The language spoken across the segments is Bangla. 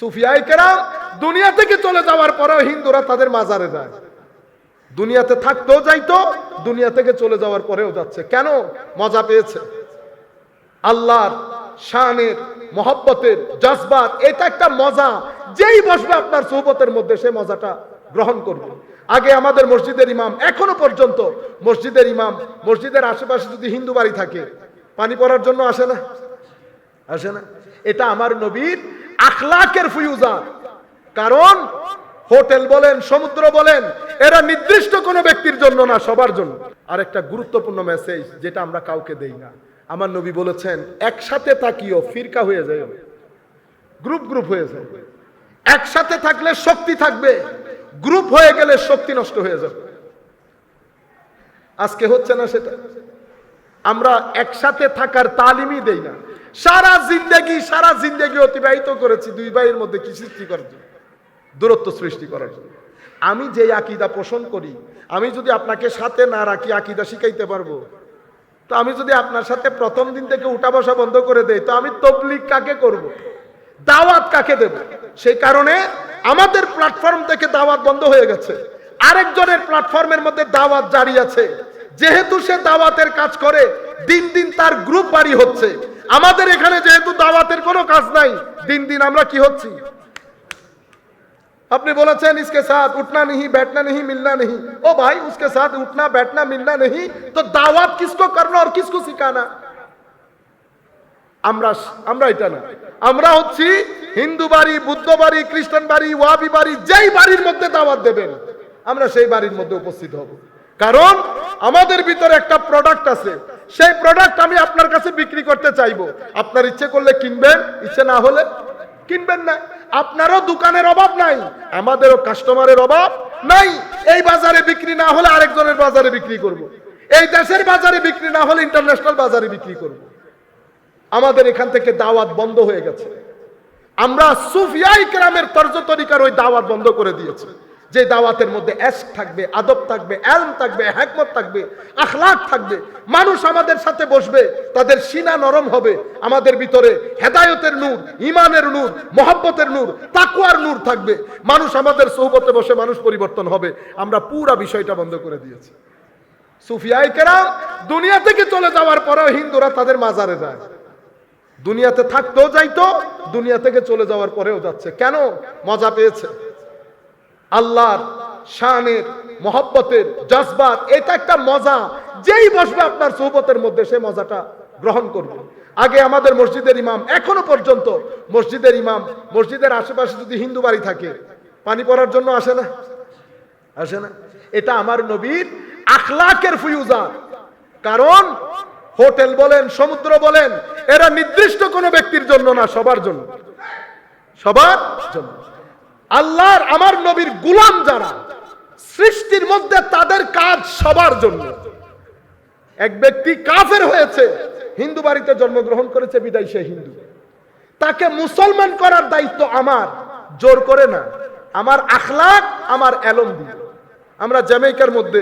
সুফিয়াই কেরাম, দুনিয়া থেকে চলে যাওয়ার পরেও হিন্দুরা তাদের মাজারে যায়। দুনিয়াতে থাকতেও যাইতো, দুনিয়া থেকে চলে যাওয়ার পরেও যাচ্ছে। কেন? মজা পেয়েছে। আল্লাহর শানের, মহব্বতের জজবাত এটা একটা মজা। যেই বসবে আপনার সোহবতের মধ্যে, সে মজাটা গ্রহণ করবে। আগে আমাদের মসজিদের ইমাম, এখনও পর্যন্ত মসজিদের ইমাম, মসজিদের আশেপাশে যদি হিন্দু বাড়ি থাকে, পানি পড়ার জন্য আসে না? আসে না? এটা আমার নবীর আখলাকের ফুয়ুজা কারণ হোটেল বলেন, সমুদ্র বলেন, এরা নির্দিষ্ট কোনো ব্যক্তির জন্য না, সবার জন্য। আর একটা গুরুত্বপূর্ণ মেসেজ যেটা আমরা কাউকে দেই না। আমার নবী বলেছেন, একসাথে থাকিও, ফিরকা হয়ে যায় গ্রুপ গ্রুপ হয়ে যায় একসাথে থাকলে শক্তি থাকবে। গ্রুপ হয়ে গেলে শক্তি নষ্ট হয়ে যাবে। আজকে হচ্ছে না সেটা? আমরা একসাথে থাকার তালিমই দেই না। সারা জিন্দেগি সারা জিন্দেগি অতিবাহিত করেছি দুই ভাইয়ের মধ্যে কি সৃষ্টি করার জন্য? দূরত্ব সৃষ্টি করার জন্য। আমি যে আকিদা পোষণ করি, আমি যদি আপনাকে সাথে না রাখি, আকিদা শিখাইতে পারব? তো আমি যদি আপনার সাথে প্রথম দিন থেকে উঠা বসা বন্ধ করে দেই, তো আমি তবলিক কাকে করব। দাওয়াত কাকে দেব? সেই কারণে আমাদের প্ল্যাটফর্ম থেকে দাওয়াত বন্ধ হয়ে গেছে। আরেকজনের প্ল্যাটফর্মের মধ্যে দাওয়াত জারি আছে। যেহেতু সে দাওয়াতের কাজ করে, দিন দিন তার গ্রুপ বাড়ি হচ্ছে। আমাদের এখানে যেহেতু দাওয়াতের কোনো কাজ নাই দিন দিন আমরা কি হচ্ছি আপনি বলেছেন इसके साथ उठना नहीं बैठना नहीं मिलना नहीं ओ भाई उसके साथ उठना बैठना मिलना नहीं तो दावत किसको करना और किसको सिखाना আমরা আমরা এটা না আমরা হচ্ছি হিন্দু বাড়ি বুদ্ধ বাড়ি খ্রিস্টান বাড়ি ওয়াবি বাড়ি যেই বাড়ির মধ্যে দাওয়াত দেবেন আমরা সেই বাড়ির মধ্যে উপস্থিত হব কারণ আমাদের ভিতরে একটা প্রোডাক্ট আছে সেই প্রোডাক্ট আমি আপনার কাছে বিক্রি করতে চাইব। আপনার ইচ্ছে করলে কিনবেন, ইচ্ছে না হলে কিনবেন না। আপনারও দোকানের অভাব নাই, আমাদেরও কাস্টমারের অভাব নাই। এই বাজারে বিক্রি না হলে আরেকজনের বাজারে বিক্রি করব। এই দেশের বাজারে বিক্রি না হলে ইন্টারন্যাশনাল বাজারে বিক্রি করব। আমাদের এখান থেকে দাওয়াত বন্ধ হয়ে গেছে। আমরা সুফিয়াই কেরামের তর্জ তরিকার ওই দাওয়াত বন্ধ করে দিয়েছি। যে দাওয়াতের মধ্যে এস্ক থাকবে, আদব থাকবে, এলম থাকবে হ্যাকমত থাকবে, আখলাক থাকবে, মানুষ আমাদের সাথে বসবে, তাদের সিনা নরম হবে, আমাদের ভিতরে হেদায়তের নূর ইমানের নূর, মহব্বতের নূর তাকুয়ার নূর থাকবে। মানুষ আমাদের সৌবতে বসে মানুষ পরিবর্তন হবে। আমরা পুরা বিষয়টা বন্ধ করে দিয়েছি। সুফিয়াই কেরাম, দুনিয়া থেকে চলে যাওয়ার পরেও হিন্দুরা তাদের মাজারে যায়। দুনিয়াতে থাকতেও যাইতো, দুনিয়া থেকে চলে যাওয়ার পরেও যাচ্ছে। কেন? মজা পেয়েছে। আল্লাহর শানের, মহব্বতের জজবাত, এটা একটা মজা। যেই বসবে আপনার সোহবতের মধ্যে, সে মজাটা গ্রহণ করবে। আগে আমাদের মসজিদের ইমাম, এখনও পর্যন্ত মসজিদের ইমাম, মসজিদের আশেপাশে যদি হিন্দু বাড়ি থাকে, পানি পড়ার জন্য আসে না? আসে না? এটা আমার নবীর আখলাকের ফুয়ুজা কারণ হোটেল বলেন, সমুদ্র বলেন, এরা নির্দিষ্ট কোনো ব্যক্তির জন্য না, সবার জন্য। সবার জন্য। আল্লাহর আমার নবীর গুলাম যারা, সৃষ্টির মধ্যে তাদের কাজ সবার জন্য। এক ব্যক্তি কাফের হয়েছে, হিন্দু বাড়িতে জন্মগ্রহণ করেছে, বিদায় সে হিন্দু। তাকে মুসলমান করার দায়িত্ব আমার, জোর করে না। আমার আখলাক, আমার এলম দিয়ে। আমরা জ্যামাইকার মধ্যে,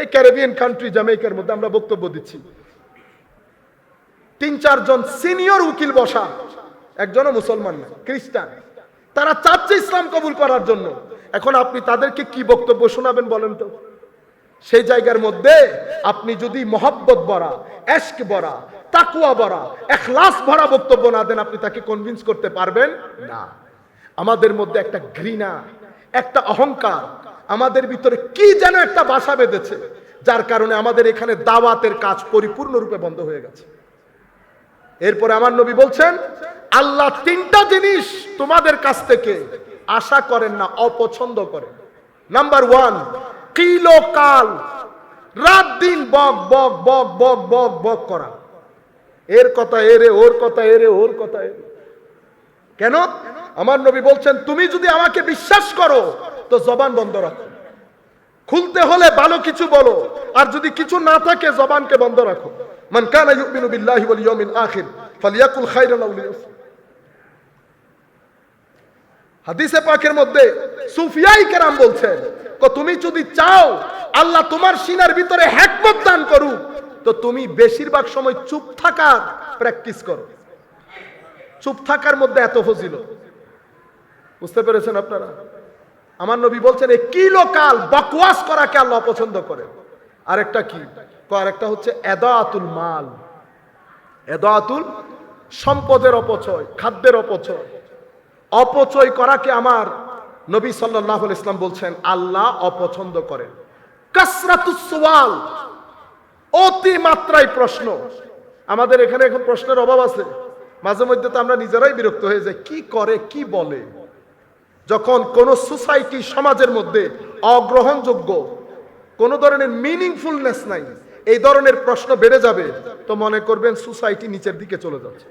এই ক্যারিবিয়ান কান্ট্রি জ্যামাইকার মধ্যে আমরা বক্তব্য দিচ্ছি। তিন চারজন সিনিয়র উকিল বসা, একজনও মুসলমান না, খ্রিস্টান। তারা চাচ্ছে ইসলাম কবুল করার জন্য। এখন আপনি তাদেরকে কি বক্তব্য শোনাবেন বলেন তো? সেই জায়গার মধ্যে আপনি যদি মহব্বত ভরা, এশক ভরা তাকুয়া ভরা, এখলাস ভরা বক্তব্য না দেন, আপনি তাকে কনভিন্স করতে পারবেন? না। আমাদের মধ্যে একটা ঘৃণা, একটা অহংকার আমাদের ভিতরে কি যেন একটা বাসা বেঁধেছে, যার কারণে আমাদের এখানে দাওয়াতের কাজ পরিপূর্ণরূপে বন্ধ হয়ে গেছে। এরপরে আমার নবী বলছেন, আল্লাহ তিনটা জিনিস তোমাদের কাছ থেকে আশা করেন না, অপছন্দ করেন। নাম্বার ওয়ান কিলো কাল রাত দিন বক বক বক বক বক বক করা। এর কথা এরে, ওর কথা এরে, ওর কথা এরে। কেন? আমার নবী বলছেন, তুমি যদি আমাকে বিশ্বাস করো, তো জবান বন্ধ রাখো। খুলতে হলে ভালো কিছু বলো, আর যদি কিছু না থাকে, জবানকে বন্ধ রাখো। মান কানা ইউমিনু বিল্লাহি ওয়াল ইয়াউমিল আখির ফালিয়াকুল খাইরান আও হাদিসে পাকের মধ্যে সুফিয়াই কেরাম বলছেন তুমি যদি চাও আল্লাহ তোমার সিনার ভিতরে হ্যাকমত দান করুক, তো তুমি বেশিরভাগ সময় চুপ থাকার প্র্যাকটিস করো। চুপ থাকার মধ্যে এত ফজিল বুঝতে পেরেছেন আপনারা? আমার নবী বলছেন এই কিলোকাল বকওয়াস করাকে আল্লাহ পছন্দ করে আরেকটা কি? কয় আরেকটা হচ্ছে এদাতুল মাল। এদাতুল সম্পদের অপচয়, খাদ্যের অপচয়। অপচয় করাকে আমার নবী সাল্লাহ ইসলাম বলছেন, আল্লাহ অপছন্দ করেন। কাসরাতুস সুওয়াল অতি মাত্রায় প্রশ্ন। আমাদের এখানে এখন প্রশ্নের অভাব আছে। মাঝে মধ্যে তো আমরা নিজেরাই বিরক্ত হয়ে যাই, কি করে, কি বলে? যখন কোন সোসাইটি সমাজের মধ্যে অগ্রহণযোগ্য, কোন ধরনের মিনিংফুলনেস নাই এই ধরনের প্রশ্ন বেড়ে যাবে, তো মনে করবেন সোসাইটি নিচের দিকে চলে যাচ্ছে।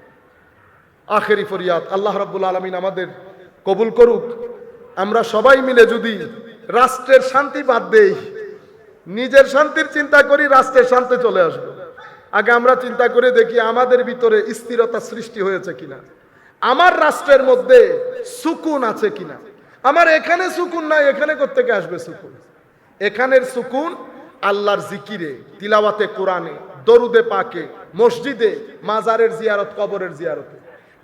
আখেরি ফরিয়াদ, আল্লাহ রাব্বুল আলমিন আমাদের কবুল করুক। আমরা সবাই মিলে যদি রাষ্ট্রের শান্তি বাদ দেই, নিজের শান্তির চিন্তা করি, রাষ্ট্রের শান্তি চলে আসবে। আগে আমরা চিন্তা করে দেখি আমাদের ভিতরে স্থিরতা সৃষ্টি হয়েছে কিনা। আমার রাষ্ট্রের মধ্যে সুকুন আছে কিনা। আমার এখানে সুকুন নাই, এখানে কোত্থেকে আসবে সুকুন? এখানের সুকুন আল্লাহর জিকিরে, তিলাওয়াতে কোরআনে, দরুদে পাকে, মসজিদে, মাজারের জিয়ারত, কবরের জিয়ারতে।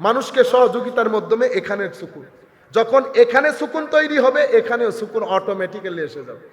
মানুষকে সহযোগিতার মাধ্যমে এখানের সুকুন। যখন এখানে সুকুন তৈরি হবে, এখানেও সুকুন অটোমেটিক্যালি এসে যাবে।